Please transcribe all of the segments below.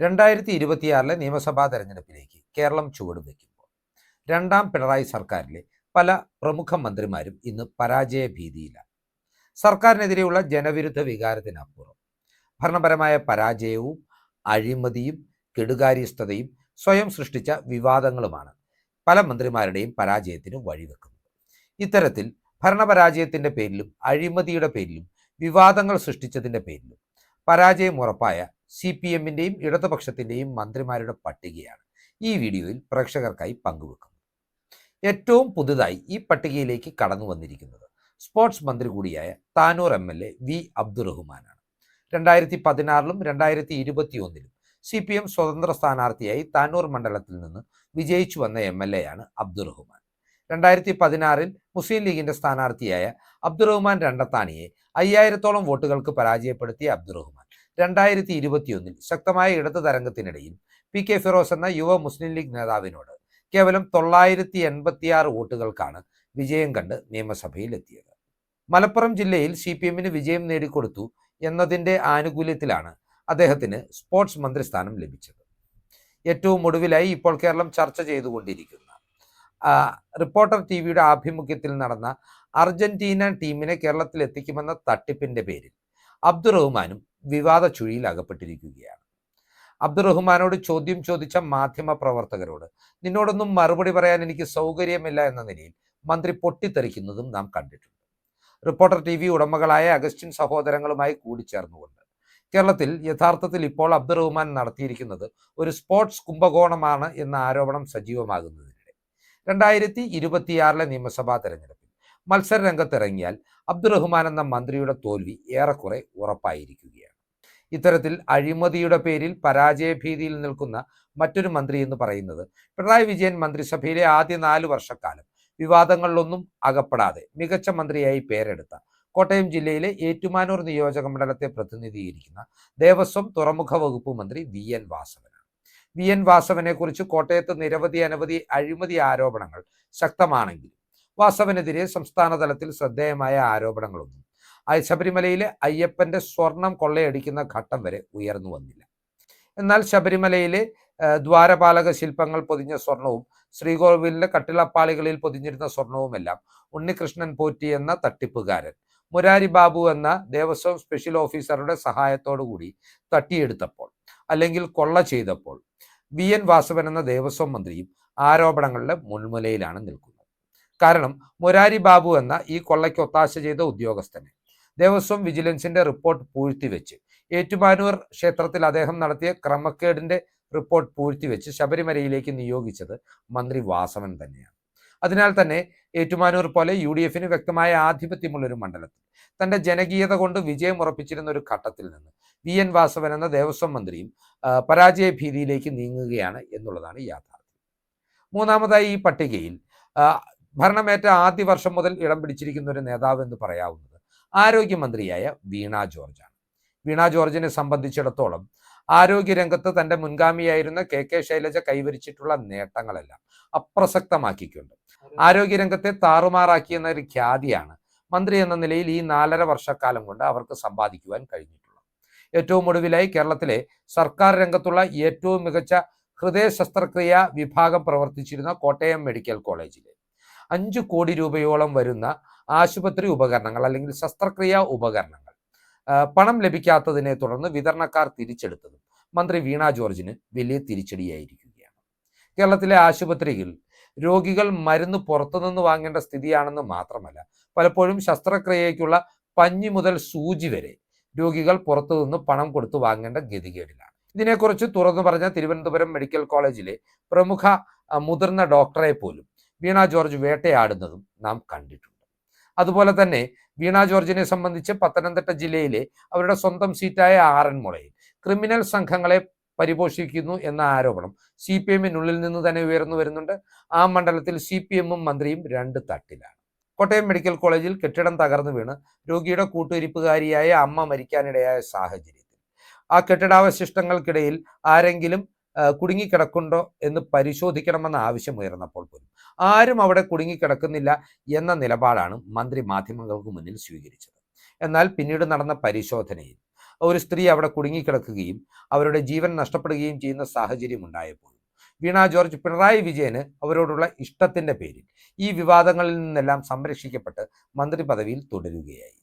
രണ്ടായിരത്തി ഇരുപത്തിയാറിലെ നിയമസഭാ തെരഞ്ഞെടുപ്പിലേക്ക് കേരളം ചുവട് വയ്ക്കുമ്പോൾ രണ്ടാം പിണറായി സർക്കാരിലെ പല പ്രമുഖ മന്ത്രിമാരും ഇന്ന് പരാജയ ഭീതിയിലാണ് സർക്കാരിനെതിരെയുള്ള ജനവിരുദ്ധ വികാരത്തിനപ്പുറം ഭരണപരമായ പരാജയവും അഴിമതിയും കെടുകാര്യസ്ഥതയും സ്വയം സൃഷ്ടിച്ച വിവാദങ്ങളുമാണ് പല മന്ത്രിമാരുടെയും പരാജയത്തിന് വഴിവെക്കുന്നത്. ഇത്തരത്തിൽ ഭരണപരാജയത്തിന്റെ പേരിലും അഴിമതിയുടെ പേരിലും വിവാദങ്ങൾ സൃഷ്ടിച്ചതിന്റെ പേരിലും പരാജയം ഉറപ്പായ സി പി എമ്മിന്റെയും ഇടതുപക്ഷത്തിന്റെയും മന്ത്രിമാരുടെ പട്ടികയാണ്. ഈ വീഡിയോയിൽ പ്രേക്ഷകർക്കായി പങ്കുവെക്കുന്നത് ഏറ്റവും പുതുതായി ഈ പട്ടികയിലേക്ക് കടന്നു വന്നിരിക്കുന്നത് സ്പോർട്സ് മന്ത്രി കൂടിയായ Tanur M L A V അബ്ദുറഹ്മാനാണ്. രണ്ടായിരത്തി പതിനാറിലും രണ്ടായിരത്തി ഇരുപത്തി ഒന്നിലും സി പി എം സ്വതന്ത്ര സ്ഥാനാർത്ഥിയായി താനൂർ മണ്ഡലത്തിൽ നിന്ന് വിജയിച്ചു വന്ന എം എൽ എ ആണ് അബ്ദുറഹ്മാൻ. രണ്ടായിരത്തി പതിനാറിൽ മുസ്ലിം ലീഗിന്റെ സ്ഥാനാർത്ഥിയായ അബ്ദുറഹ്മാൻ രണ്ടത്താണിയെ അയ്യായിരത്തോളം വോട്ടുകൾക്ക് പരാജയപ്പെടുത്തിയ അബ്ദുറഹ്മാൻ. രണ്ടായിരത്തി ഇരുപത്തിയൊന്നിൽ ശക്തമായ ഇടതു തരംഗത്തിനിടയിൽ പി കെ ഫിറോസ് എന്ന യുവ മുസ്ലിം ലീഗ് നേതാവിനോട് കേവലം തൊള്ളായിരത്തി എൺപത്തിയാറ് വോട്ടുകൾക്കാണ് വിജയം കണ്ട് നിയമസഭയിൽ എത്തിയത് മലപ്പുറം ജില്ലയിൽ സി പി എമ്മിന് വിജയം നേടിക്കൊടുത്തു എന്നതിന്റെ ആനുകൂല്യത്തിലാണ് അദ്ദേഹത്തിന് സ്പോർട്സ് മന്ത്രിസ്ഥാനം ലഭിച്ചത്. ഏറ്റവും ഒടുവിലായി ഇപ്പോൾ കേരളം ചർച്ച ചെയ്തുകൊണ്ടിരിക്കുന്ന റിപ്പോർട്ടർ ടി വിയുടെ ആഭിമുഖ്യത്തിൽ നടന്ന അർജന്റീന ടീമിനെ കേരളത്തിൽ എത്തിക്കുമെന്ന തട്ടിപ്പിന്റെ പേരിൽ അബ്ദുറഹ്മാനും വിവാദ ചുഴിയിൽ അകപ്പെട്ടിരിക്കുകയാണ്. അബ്ദുറഹ്മാനോട് ചോദ്യം ചോദിച്ച മാധ്യമ പ്രവർത്തകരോട് നിന്നോടൊന്നും മറുപടി പറയാൻ എനിക്ക് സൗകര്യമില്ല എന്ന നിലയിൽ മന്ത്രി പൊട്ടിത്തെറിക്കുന്നതും നാം കണ്ടിട്ടുണ്ട്. റിപ്പോർട്ടർ ടി വി ഉടമകളായ അഗസ്റ്റിൻ സഹോദരങ്ങളുമായി കൂടിച്ചേർന്നുകൊണ്ട്. കേരളത്തിൽ യഥാർത്ഥത്തിൽ ഇപ്പോൾ അബ്ദുറഹ്മാൻ നടത്തിയിരിക്കുന്നത് ഒരു സ്പോർട്സ് കുംഭകോണമാണ് എന്ന ആരോപണം സജീവമാകുന്നതിനിടെ. രണ്ടായിരത്തി ഇരുപത്തിയാറിലെ നിയമസഭാ തെരഞ്ഞെടുപ്പിൽ മത്സര രംഗത്തിറങ്ങിയാൽ അബ്ദുറഹ്മാൻ എന്ന മന്ത്രിയുടെ തോൽവി ഏറെക്കുറെ ഉറപ്പായിരിക്കുകയാണ്. ഇത്തരത്തിൽ അഴിമതിയുടെ പേരിൽ പരാജയഭീതിയിൽ നിൽക്കുന്ന മറ്റൊരു മന്ത്രി എന്ന് പറയുന്നത് പിണറായി വിജയൻ മന്ത്രിസഭയിലെ ആദ്യ നാല് വർഷക്കാലം. വിവാദങ്ങളിലൊന്നും അകപ്പെടാതെ മികച്ച മന്ത്രിയായി പേരെടുത്ത കോട്ടയം ജില്ലയിലെ ഏറ്റുമാനൂർ നിയോജക മണ്ഡലത്തെ പ്രതിനിധീകരിക്കുന്ന ദേവസ്വം തുറമുഖ വകുപ്പ് മന്ത്രി വി എൻ വാസവനാണ്. വി എൻ വാസവനെക്കുറിച്ച് കോട്ടയത്ത് നിരവധി അനവധി അഴിമതി ആരോപണങ്ങൾ ശക്തമാണെങ്കിലും വാസവനെതിരെ സംസ്ഥാന തലത്തിൽ ശ്രദ്ധേയമായ ആരോപണങ്ങളൊന്നും. ശബരിമലയിലെ അയ്യപ്പന്റെ സ്വർണം കൊള്ളയടിക്കുന്ന ഘട്ടം വരെ ഉയർന്നു വന്നില്ല. എന്നാൽ ശബരിമലയിലെ ദ്വാരപാലക ശില്പങ്ങൾ പൊതിഞ്ഞ സ്വർണവും ശ്രീകോവിലിലെ കട്ടിളപ്പാളികളിൽ പൊതിഞ്ഞിരുന്ന സ്വർണവുമെല്ലാം ഉണ്ണികൃഷ്ണൻ പോറ്റി എന്ന തട്ടിപ്പുകാരൻ മുരാരി ബാബു എന്ന ദേവസ്വം സ്പെഷ്യൽ ഓഫീസറുടെ കൂടി തട്ടിയെടുത്തപ്പോൾ അല്ലെങ്കിൽ കൊള്ള ചെയ്തപ്പോൾ വി. എൻ. വാസവൻ എന്ന ദേവസ്വം മന്ത്രിയും ആരോപണങ്ങളുടെ മുൻമുലയിലാണ് നിൽക്കുന്നത്. കാരണം മുരാരി ബാബു എന്ന ഈ കൊള്ളയ്ക്ക് ഒത്താശ ചെയ്ത ഉദ്യോഗസ്ഥനെ. ദേവസ്വം വിജിലൻസിന്റെ റിപ്പോർട്ട് പൂഴ്ത്തിവെച്ച്. ഏറ്റുമാനൂർ ക്ഷേത്രത്തിൽ അദ്ദേഹം നടത്തിയ ക്രമക്കേടിന്റെ റിപ്പോർട്ട് പൂഴ്ത്തിവെച്ച് ശബരിമലയിലേക്ക് നിയോഗിച്ചത് മന്ത്രി വാസവൻ തന്നെയാണ്. അതിനാൽ തന്നെ ഏറ്റുമാനൂർ പോലെ യു ഡി എഫിന് വ്യക്തമായ ആധിപത്യമുള്ളൊരു മണ്ഡലത്തിൽ തന്റെ ജനകീയത കൊണ്ട് വിജയം ഉറപ്പിച്ചിരുന്ന ഒരു ഘട്ടത്തിൽ നിന്ന് വി. എൻ. വാസവൻ എന്ന ദേവസ്വം മന്ത്രിയും പരാജയ ഭീതിയിലേക്ക് നീങ്ങുകയാണ് എന്നുള്ളതാണ് യാഥാർത്ഥ്യം. മൂന്നാമതായി ഈ പട്ടികയിൽ ഭരണമേറ്റ ആദ്യ വർഷം മുതൽ ഇടം പിടിച്ചിരിക്കുന്ന ഒരു നേതാവ് എന്ന് പറയാവുന്നത് ആരോഗ്യമന്ത്രിയായ വീണ ജോർജാണ് വീണ ജോർജിനെ സംബന്ധിച്ചിടത്തോളം ആരോഗ്യരംഗത്ത് തന്റെ മുൻഗാമിയായിരുന്ന കെ കെ ശൈലജ കൈവരിച്ചിട്ടുള്ള നേട്ടങ്ങളെല്ലാം അപ്രസക്തമാക്കിക്കൊണ്ട് ആരോഗ്യരംഗത്തെ താറുമാറാക്കിയെന്ന ഒരു ഖ്യാതിയാണ് മന്ത്രി എന്ന നിലയിൽ ഈ നാലര വർഷക്കാലം കൊണ്ട് അവർക്ക് സമ്പാദിക്കുവാൻ കഴിഞ്ഞിട്ടുള്ളത്. ഏറ്റവും ഒടുവിലായി കേരളത്തിലെ സർക്കാർ രംഗത്തുള്ള ഏറ്റവും മികച്ച ഹൃദയ ശസ്ത്രക്രിയ വിഭാഗം പ്രവർത്തിച്ചിരുന്ന കോട്ടയം മെഡിക്കൽ കോളേജിലെ അഞ്ചു കോടി രൂപയോളം വരുന്ന ആശുപത്രി ഉപകരണങ്ങൾ അല്ലെങ്കിൽ ശസ്ത്രക്രിയാ ഉപകരണങ്ങൾ. പണം ലഭിക്കാത്തതിനെ തുടർന്ന് വിതരണക്കാർ തിരിച്ചെടുത്തതും മന്ത്രി വീണ ജോർജിന് വലിയ തിരിച്ചടിയായിരിക്കുകയാണ്. കേരളത്തിലെ ആശുപത്രിയിൽ രോഗികൾ മരുന്ന് പുറത്തുനിന്ന് വാങ്ങേണ്ട സ്ഥിതിയാണെന്ന് മാത്രമല്ല പലപ്പോഴും ശസ്ത്രക്രിയയ്ക്കുള്ള പഞ്ഞി മുതൽ സൂചി വരെ രോഗികൾ പുറത്തുനിന്ന് പണം കൊടുത്ത് വാങ്ങേണ്ട ഗതികേടിലാണ്. ഇതിനെക്കുറിച്ച് തുറന്നു പറഞ്ഞ തിരുവനന്തപുരം മെഡിക്കൽ കോളേജിലെ പ്രമുഖ മുതിർന്ന ഡോക്ടറെ പോലും വീണ ജോർജ് വേട്ടയാടുന്നതും നാം കണ്ടിട്ടുണ്ട്. അതുപോലെ തന്നെ വീണ ജോർജിനെ സംബന്ധിച്ച് പത്തനംതിട്ട ജില്ലയിലെ അവരുടെ സ്വന്തം സീറ്റായ ആറന്മുളയിൽ ക്രിമിനൽ സംഘങ്ങളെ പരിപോഷിക്കുന്നു എന്ന ആരോപണം സി പി എമ്മിനുള്ളിൽ നിന്ന് തന്നെ ഉയർന്നു വരുന്നുണ്ട്. ആ മണ്ഡലത്തിൽ സി പി എമ്മും മന്ത്രിയും രണ്ട് തട്ടിലാണ്. കോട്ടയം മെഡിക്കൽ കോളേജിൽ കെട്ടിടം തകർന്നു വീണ് രോഗിയുടെ കൂട്ടുരിപ്പുകാരിയായ അമ്മ മരിക്കാനിടയായ സാഹചര്യത്തിൽ. ആ കെട്ടിടാവശിഷ്ടങ്ങൾക്കിടയിൽ ആരെങ്കിലും കുടുങ്ങിക്കിടക്കുണ്ടോ എന്ന് പരിശോധിക്കണമെന്ന ആവശ്യം ഉയർന്നപ്പോൾ പോലും ആരും അവിടെ കുടുങ്ങിക്കിടക്കുന്നില്ല എന്ന നിലപാടാണ് മന്ത്രി മാധ്യമങ്ങൾക്ക് മുന്നിൽ സ്വീകരിച്ചത്. എന്നാൽ പിന്നീട് നടന്ന പരിശോധനയിൽ ഒരു സ്ത്രീ അവിടെ കുടുങ്ങിക്കിടക്കുകയും അവരുടെ ജീവൻ നഷ്ടപ്പെടുകയും ചെയ്യുന്ന സാഹചര്യം ഉണ്ടായപ്പോൾ വീണ ജോർജ് പിണറായി വിജയന് അവരോടുള്ള ഇഷ്ടത്തിന്റെ പേരിൽ ഈ വിവാദങ്ങളിൽ നിന്നെല്ലാം സംരക്ഷിക്കപ്പെട്ട് മന്ത്രി പദവിയിൽ തുടരുകയായി.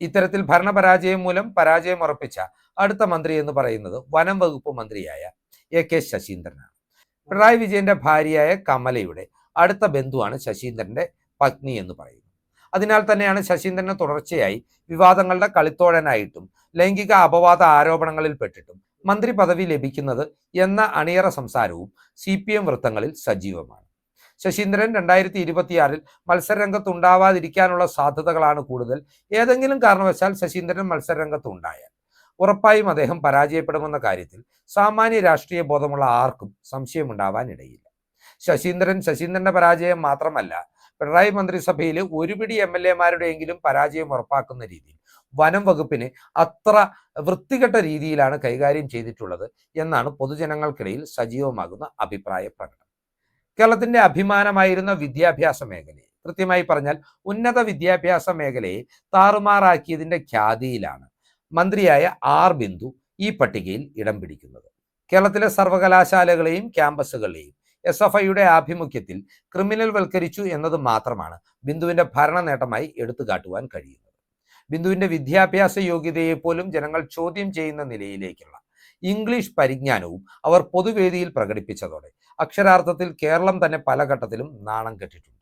ഇത്തരത്തിൽ ഭരണപരാജയം മൂലം പരാജയം ഉറപ്പിച്ച അടുത്ത മന്ത്രി എന്ന് പറയുന്നത് വനം വകുപ്പ് മന്ത്രിയായ എ കെ ശശീന്ദ്രനാണ്. പിണറായി വിജയന്റെ ഭാര്യയായ കമലയുടെ അടുത്ത ബന്ധുവാണ് ശശീന്ദ്രന്റെ പത്നി എന്ന് പറയുന്നത് അതിനാൽ തന്നെയാണ് ശശീന്ദ്രനെ തുടർച്ചയായി വിവാദങ്ങളുടെ കളിത്തോഴനായിട്ടും ലൈംഗിക അപവാദ ആരോപണങ്ങളിൽ പെട്ടിട്ടും മന്ത്രി പദവി ലഭിക്കുന്നത് എന്ന അണിയറ സംസാരവും സി പി എം വൃത്തങ്ങളിൽ സജീവമാണ്. ശശീന്ദ്രൻ രണ്ടായിരത്തി ഇരുപത്തിയാറിൽ മത്സരരംഗത്തുണ്ടാവാതിരിക്കാനുള്ള സാധ്യതകളാണ് കൂടുതൽ. ഏതെങ്കിലും കാരണവശാൽ ശശീന്ദ്രൻ മത്സരരംഗത്ത് ഉണ്ടായാൽ ഉറപ്പായും അദ്ദേഹം പരാജയപ്പെടുമെന്ന കാര്യത്തിൽ സാമാന്യ രാഷ്ട്രീയ ബോധമുള്ള ആർക്കും സംശയമുണ്ടാവാൻ ഇടയില്ല ശശീന്ദ്രൻ ശശീന്ദ്രന്റെ പരാജയം മാത്രമല്ല പിണറായി മന്ത്രിസഭയിൽ ഒരു പിടി എം എൽ എമാരുടെയെങ്കിലും പരാജയം ഉറപ്പാക്കുന്ന രീതിയിൽ വനം വകുപ്പിനെ അത്ര വൃത്തികെട്ട രീതിയിലാണ് കൈകാര്യം ചെയ്തിട്ടുള്ളത് എന്നാണ് പൊതുജനങ്ങൾക്കിടയിൽ സജീവമാകുന്ന അഭിപ്രായ പ്രകടനം. കേരളത്തിന്റെ അഭിമാനമായിരുന്ന വിദ്യാഭ്യാസ മേഖലയെ കൃത്യമായി പറഞ്ഞാൽ ഉന്നത വിദ്യാഭ്യാസ മേഖലയെ താറുമാറാക്കിയതിന്റെ ഖ്യാതിയിലാണ് മന്ത്രിയായ ആർ ബിന്ദു ഈ പട്ടികയിൽ ഇടം പിടിക്കുന്നത്. കേരളത്തിലെ സർവകലാശാലകളെയും ക്യാമ്പസുകളെയും എസ് എഫ് ഐയുടെ ആഭിമുഖ്യത്തിൽ ക്രിമിനൽ വൽക്കരിച്ചു എന്നത് മാത്രമാണ് ബിന്ദുവിന്റെ ഭരണ നേട്ടമായി എടുത്തു കാട്ടുവാൻ കഴിയുന്നത്. ബിന്ദുവിന്റെ വിദ്യാഭ്യാസ യോഗ്യതയെ പോലും ജനങ്ങൾ ചോദ്യം ചെയ്യുന്ന നിലയിലേക്കുള്ള ഇംഗ്ലീഷ് പരിജ്ഞാനവും അവർ പൊതുവേദിയിൽ പ്രകടിപ്പിച്ചതോടെ അക്ഷരാർത്ഥത്തിൽ കേരളം തന്നെ പല ഘട്ടത്തിലും നാണം കെട്ടിട്ടുണ്ട്.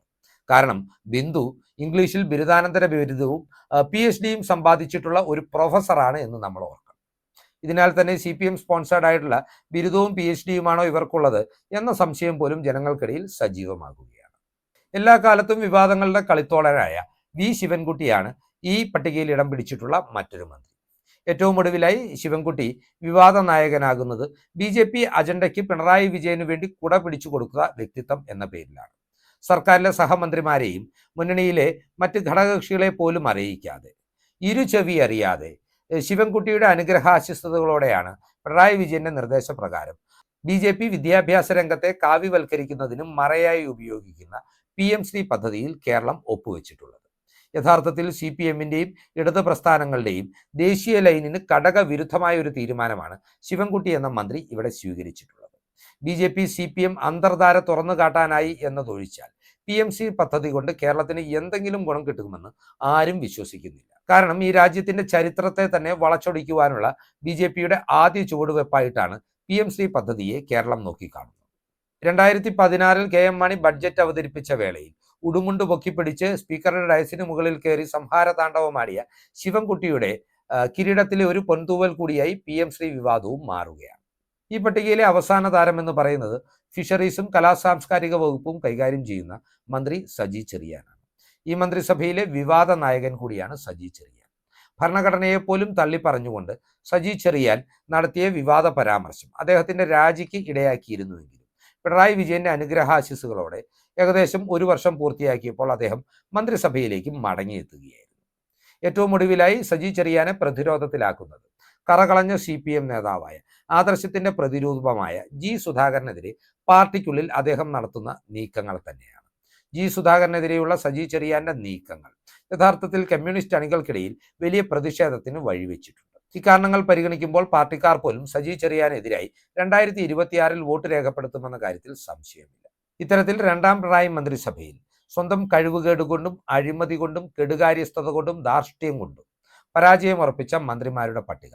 കാരണം ബിന്ദു ഇംഗ്ലീഷിൽ ബിരുദാനന്തര ബിരുദവും പി എച്ച് ഡിയും സമ്പാദിച്ചിട്ടുള്ള ഒരു പ്രൊഫസറാണ് എന്ന് നമ്മൾ ഓർക്കണം. ഇതിനാൽ തന്നെ സി പി എം സ്പോൺസേർഡ് ആയിട്ടുള്ള ബിരുദവും പി എച്ച് ഡിയുമാണോ ഇവർക്കുള്ളത് എന്ന സംശയം പോലും ജനങ്ങൾക്കിടയിൽ സജീവമാകുകയാണ്. എല്ലാ കാലത്തും വിവാദങ്ങളുടെ കളിത്തോളരായ വി ശിവൻകുട്ടിയാണ് ഈ പട്ടികയിൽ ഇടം പിടിച്ചിട്ടുള്ള മറ്റൊരു മന്ത്രി. ഏറ്റവും ഒടുവിലായി ശിവൻകുട്ടി വിവാദ നായകനാകുന്നത് ബി ജെ പി അജണ്ടയ്ക്ക് പിണറായി വിജയന് വേണ്ടി കുട പിടിച്ചു കൊടുക്കുക വ്യക്തിത്വം എന്ന പേരിലാണ്. സർക്കാരിലെ സഹമന്ത്രിമാരെയും മുന്നണിയിലെ മറ്റ് ഘടകകക്ഷികളെ പോലും അറിയിക്കാതെ ഇരു ചെവി അറിയാതെ ശിവൻകുട്ടിയുടെ അനുഗ്രഹാശിസ്തകളോടെയാണ് പിണറായി വിജയന്റെ നിർദ്ദേശപ്രകാരം. ബി ജെ പി വിദ്യാഭ്യാസ രംഗത്തെ കാവ്യവൽക്കരിക്കുന്നതിനും മറയായി ഉപയോഗിക്കുന്ന പി എം ശ്രീ പദ്ധതിയിൽ കേരളം ഒപ്പുവെച്ചിട്ടുള്ളത്. യഥാർത്ഥത്തിൽ സി പി എമ്മിന്റെയും ഇടത് പ്രസ്ഥാനങ്ങളുടെയും ദേശീയ ലൈനിന് ഘടകവിരുദ്ധമായ ഒരു തീരുമാനമാണ് ശിവൻകുട്ടി എന്ന മന്ത്രി ഇവിടെ സ്വീകരിച്ചിട്ടുള്ളത്. B J P C P M അന്തർധാര തുറന്നു കാട്ടാനായി എന്നതൊഴിച്ചാൽ പി എം സി പദ്ധതി കൊണ്ട് കേരളത്തിന് എന്തെങ്കിലും ഗുണം കിട്ടുമെന്ന് ആരും വിശ്വസിക്കുന്നില്ല. കാരണം ഈ രാജ്യത്തിന്റെ ചരിത്രത്തെ തന്നെ വളച്ചൊടിക്കുവാനുള്ള ബി ജെ പിയുടെ ആദ്യ ചുവടുവെപ്പായിട്ടാണ് പി എം സി പദ്ധതിയെ കേരളം നോക്കിക്കാണുന്നത്. രണ്ടായിരത്തി പതിനാറിൽ കെ എം മാണി ബഡ്ജറ്റ് അവതരിപ്പിച്ച വേളയിൽ ഉടുമുണ്ട് പൊക്കിപ്പിടിച്ച് സ്പീക്കറുടെ ഡയസിന് മുകളിൽ കയറി സംഹാര താണ്ഡവമാടിയ ശിവൻകുട്ടിയുടെ കിരീടത്തിലെ ഒരു പൊൻതൂവൽ കൂടിയായി പി എം ശ്രീ വിവാദവും മാറുകയാണ്. ഈ പട്ടികയിലെ അവസാന താരം എന്ന് പറയുന്നത് ഫിഷറീസും കലാസാംസ്കാരിക വകുപ്പും കൈകാര്യം ചെയ്യുന്ന മന്ത്രി സജി ചെറിയാനാണ്. ഈ മന്ത്രിസഭയിലെ വിവാദ നായകൻ കൂടിയാണ് സജി ചെറിയാൻ. ഭരണഘടനയെ പോലും തള്ളി പറഞ്ഞുകൊണ്ട് സജി ചെറിയാൻ നടത്തിയ വിവാദ പരാമർശം അദ്ദേഹത്തിന്റെ രാജിക്ക് ഇടയാക്കിയിരുന്നുവെങ്കിലും പിണറായി വിജയന്റെ അനുഗ്രഹാശിസുകളോടെ ഏകദേശം ഒരു വർഷം പൂർത്തിയാക്കിയപ്പോൾ അദ്ദേഹം മന്ത്രിസഭയിലേക്ക് മടങ്ങിയെത്തുകയായിരുന്നു. ഏറ്റവും ഒടുവിലായി സജി ചെറിയാനെ പ്രതിരോധത്തിലാക്കുന്നത് കറകളഞ്ഞ സി പി എം നേതാവായ ആദർശത്തിന്റെ പ്രതിരൂപമായ ജി സുധാകരനെതിരെ പാർട്ടിക്കുള്ളിൽ അദ്ദേഹം നടത്തുന്ന നീക്കങ്ങൾ തന്നെയാണ്. ജി സുധാകരനെതിരെയുള്ള സജി ചെറിയാന്റെ നീക്കങ്ങൾ യഥാർത്ഥത്തിൽ കമ്മ്യൂണിസ്റ്റ് അണികൾക്കിടയിൽ വലിയ പ്രതിഷേധത്തിന് വഴിവെച്ചിട്ടുണ്ട്. ഇക്കാരണങ്ങൾ പരിഗണിക്കുമ്പോൾ പാർട്ടിക്കാർ പോലും സജി ചെറിയാനെതിരായി രണ്ടായിരത്തി ഇരുപത്തിയാറിൽ വോട്ട് രേഖപ്പെടുത്തുമെന്ന കാര്യത്തിൽ സംശയമില്ല. ഇത്തരത്തിൽ രണ്ടാം പിണറായി മന്ത്രിസഭയിൽ സ്വന്തം കഴിവുകേട് കൊണ്ടും അഴിമതി കൊണ്ടും കെടുകാര്യസ്ഥത കൊണ്ടും ധാർഷ്ട്യം കൊണ്ടും പരാജയം ഉറപ്പിച്ച മന്ത്രിമാരുടെ പട്ടിക